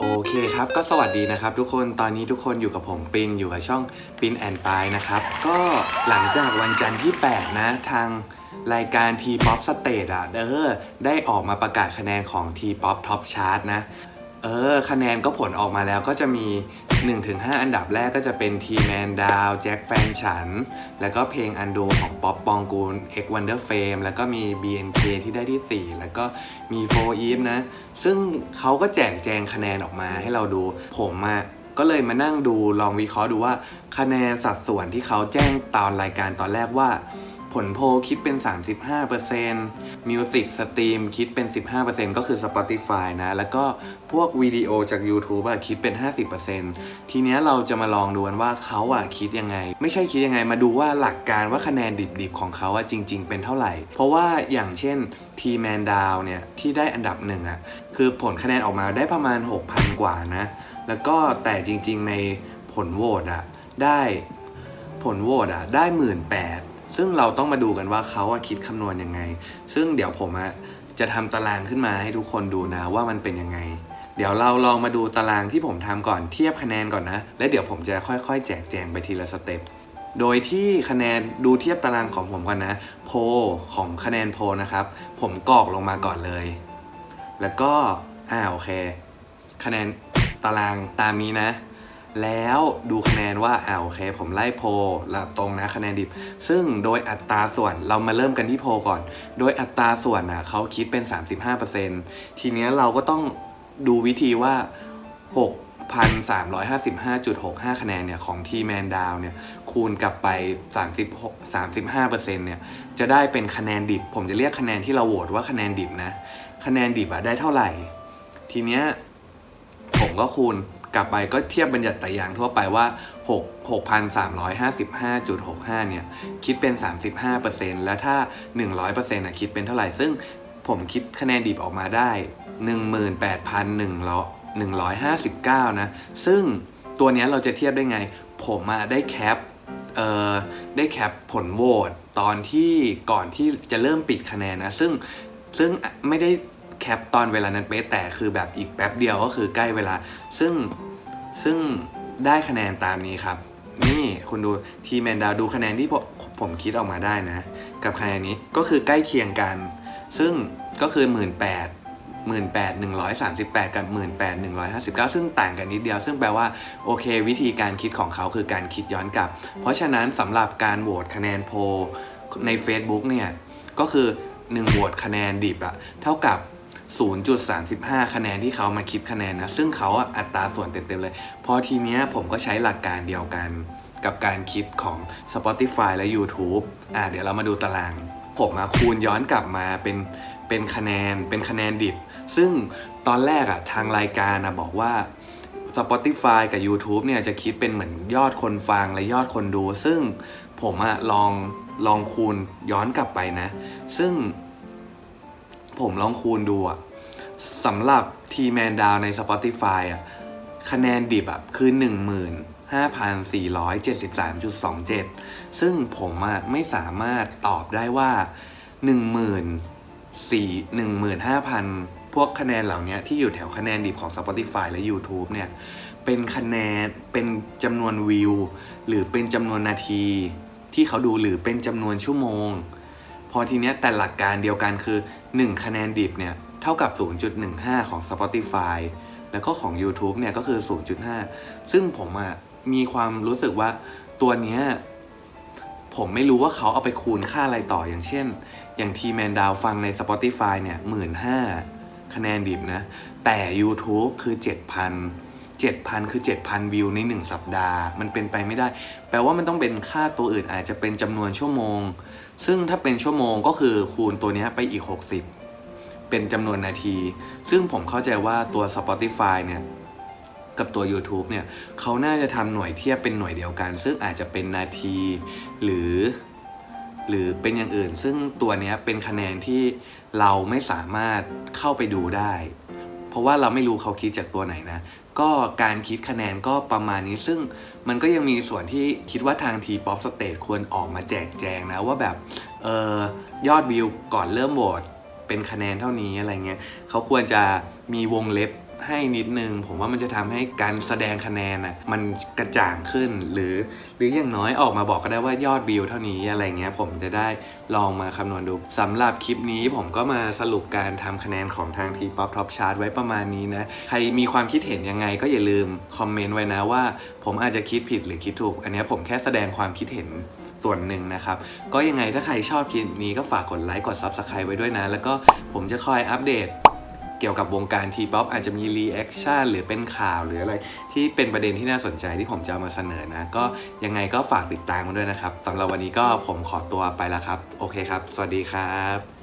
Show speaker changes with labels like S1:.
S1: โอเคครับ ก็สวัสดีนะครับทุกคนตอนนี้ทุกคนอยู่กับผมปินอยู่กับช่องปินแอนปายนะครับ ก็หลังจากวันจันทร์ที่ 8 นะ ทางรายการ T-POP Stage อะเออได้ออกมาประกาศคะแนนของ T-POP Top Chart นะ เออ คะแนนก็ผลออกมาแล้วก็จะมี 1-5 อันดับแรกก็จะเป็น T Man ดาวแจ็คแฟนฉัน แล้วก็เพลงอันโดของป๊อปปองกูล X Wonder Fame แล้วก็มี BNK ที่ได้ที่ 4 แล้วก็มี4 Eve นะ ซึ่งเขาก็แจกแจงคะแนนออกมาให้เราดูผมอะก็เลยมานั่งดูลองวิเคราะห์ดูว่าคะแนนสัดส่วนที่เขาแจ้งตอนรายการตอนแรกว่า ผลโพลคิดเป็น 35% Music Stream คิดเป็น 15%ก็คือ Spotify นะ แล้วก็พวกวิดีโอจาก YouTube อะคิดเป็น 50%ทีเนี้ยเราจะมาลองดูกันว่าเขาอะคิดยังไง ไม่ใช่คิดยังไงมาดูว่าหลักการว่าคะแนนดิบๆ ของเขาอะจริง ๆ เป็นเท่าไหร่ เพราะว่าอย่างเช่น T Man Down เนี่ย ที่ได้อันดับหนึ่งอะคือผลคะแนนออกมาได้ประมาณ 6,000 กว่านะ แล้วก็แต่จริง ๆ ในผลโหวตอะได้ผลโหวตอะได้หมื่นแปด ซึ่งเราต้องมาดูกันว่าเขาคิดคำนวณยังไง ซึ่งเดี๋ยวผมจะทำตารางขึ้นมาให้ทุกคนดูนะว่ามันเป็นยังไง เดี๋ยวเราลองมาดูตารางที่ผมทำก่อนเทียบคะแนนก่อนนะ และเดี๋ยวผมจะค่อยๆ แจกแจงไปทีละสเต็ปโดยที่คะแนนดูเทียบตารางของผมก่อนนะ โพลของคะแนนโพลนะครับ ผมกรอกลงมาก่อนเลย แล้วก็อ่าโอเค คะแนนตารางตามนี้นะ แล้วดูคะแนนว่าอ่าโอเค ผมไล่โพลแล้วตรงนะคะแนนดิบ ซึ่งโดยอัตราส่วนเรามาเริ่มกันที่โพลก่อน โดยอัตราส่วนอะเขาคิดเป็น 35%ทีเนี้ยเราก็ต้องดูวิธีว่า 6,355.65 คะแนนเนี่ย ของทีแมนดาวเนี่ย คูณกลับไป 36 35%เนี่ย จะได้เป็นคะแนนดิบ ผมจะเรียกคะแนนที่เราโหวตว่าคะแนนดิบนะ คะแนนดิบอะได้เท่าไหร่ ทีเนี้ยผมก็คูณ กลับไปก็เทียบบัญญัติไตรยางทั่วไปว่า6 6,355.65 เนี่ย คิดเป็น 35%แล้วถ้า 100%อะคิดเป็นเท่าไหร่ ซึ่งผมคิดคะแนนดิบออกมาได้ 18,159 นะ ซึ่งตัวนี้เราจะเทียบได้ไง ผมอะได้แคปเอ่อได้แคปผลโหวตตอนที่ก่อนที่จะเริ่มปิดคะแนนนะ ซึ่งซึ่งไม่ได้ แคปตอนเวลานั้นเป๊ะแต่คือแบบอีกแป๊บเดียวก็คือใกล้เวลา ซึ่งซึ่งได้คะแนนตามนี้ครับ นี่คุณดูทีแมนดาวดูคะแนนที่ผมผมคิดออกมาได้นะ กับคะแนนนี้ก็คือใกล้เคียงกัน ซึ่งก็คือ 1 8 0 0 0 18,138 กับ 18,159 ซึ่งต่างกันนิดเดียว ซึ่งแปลว่าโอเค วิธีการคิดของเขาคือการคิดย้อนกลับ เพราะฉะนั้นสำหรับการโหวตคะแนนโพใน Facebook เนี่ย ก็คือ 1โหวตคะแนนดิบอะเท่ากับ 0.35 คะแนนที่เขามาคิดคะแนนนะ ซึ่งเขาอัตราส่วนเต็มๆเลย พอทีเนี้ยผมก็ใช้หลักการเดียวกันกับการคิดของ Spotify และ YouTube อะเดี๋ยวเรามาดูตาราง ผมมาคูณย้อนกลับมาเป็นเป็นคะแนนเป็นคะแนนดิบ ซึ่งตอนแรกอะทางรายการนะบอกว่า Spotify กับ YouTube เนี่ยจะคิดเป็นเหมือนยอดคนฟังและยอดคนดู ซึ่งผมอะลองลองคูณย้อนกลับไปนะ ซึ่งผมลองคูณดูอะ สำหรับทีแมนดาวใน Spotify อะคะแนนดิบอะคือ15,473.27 ซึ่งผมอะไม่สามารถตอบได้ว่า 14 15,000 พวกคะแนนเหล่านี้ที่อยู่แถวคะแนนดิบของ Spotify และ YouTube เนี่ย เป็นคะแนนเป็นจำนวนวิว หรือเป็นจำนวนนาที ที่เขาดูหรือเป็นจำนวนชั่วโมง พอทีเนี้ยแต่หลักการเดียวกันคือ 1 คะแนนดิบเนี่ย เท่ากับ 0.15 ของ Spotify แล้วก็ของ YouTube เนี่ยก็คือ 0.5 ซึ่งผมอะมีความรู้สึกว่าตัวเนี้ยผมไม่รู้ว่าเขาเอาไปคูณค่าอะไรต่ออย่างเช่น อย่างทีแมนดาวฟังใน Spotify เนี่ยหมื่นห้าคะแนนดิบนะ แต่ YouTube คือ 7,000 7,000 คือ 7,000 วิวใน 1 สัปดาห์ มันเป็นไปไม่ได้ แปลว่ามันต้องเป็นค่าตัวอื่นอาจจะเป็นจำนวนชั่วโมง ซึ่งถ้าเป็นชั่วโมงก็คือคูณตัวนี้ไปอีก 60 เป็นจำนวนนาที ซึ่งผมเข้าใจว่าตัว Spotify เนี่ยกับตัว YouTube เนี่ยเขาน่าจะทำหน่วยเทียบเป็นหน่วยเดียวกัน ซึ่งอาจจะเป็นนาที หรือ หรือเป็นอย่างอื่น ซึ่งตัวเนี้ยเป็นคะแนนที่เราไม่สามารถเข้าไปดูได้ เพราะว่าเราไม่รู้เขาคิดจากตัวไหนนะ ก็การคิดคะแนนก็ประมาณนี้ ซึ่งมันก็ยังมีส่วนที่คิดว่าทางทีป๊อปสเตทควรออกมาแจกแจงนะว่าแบบเออยอดวิวก่อนเริ่มโหวต เป็นคะแนนเท่านี้อะไรเงี้ยเขาควรจะมีวงเล็บ ให้นิดนึง ผมว่ามันจะทำให้การแสดงคะแนนอะมันกระจ่างขึ้นหรือ หรืออย่างน้อยออกมาบอกก็ได้ว่ายอดวิวเท่านี้อะไรเงี้ยผมจะได้ลองมาคำนวณดูสำหรับคลิปนี้ผมก็มาสรุปการทำคะแนนของทาง T-POP Top Chart ไว้ประมาณนี้นะ ใครมีความคิดเห็นยังไงก็อย่าลืมคอมเมนต์ไว้นะว่า ผมอาจจะคิดผิดหรือคิดถูก อันนี้ผมแค่แสดงความคิดเห็นส่วนหนึ่งนะครับ ก็ยังไงถ้าใครชอบคลิปนี้ก็ฝากกดไลค์กด Subscribe ไว้ด้วยนะ แล้วก็ผมจะคอยอัปเดต กี่ยวกับวงการทีป๊อปอาจจะมีรีแอคชั่นหรือเป็นข่าวหรืออะไรที่เป็นประเด็นที่น่าสนใจที่ผมจะมาเสนอนะ ก็ยังไงก็ฝากติดตามกันด้วยนะครับสำหรับวันนี้ก็ผมขอตัวไปแล้วครับ โอเคครับ สวัสดีครับ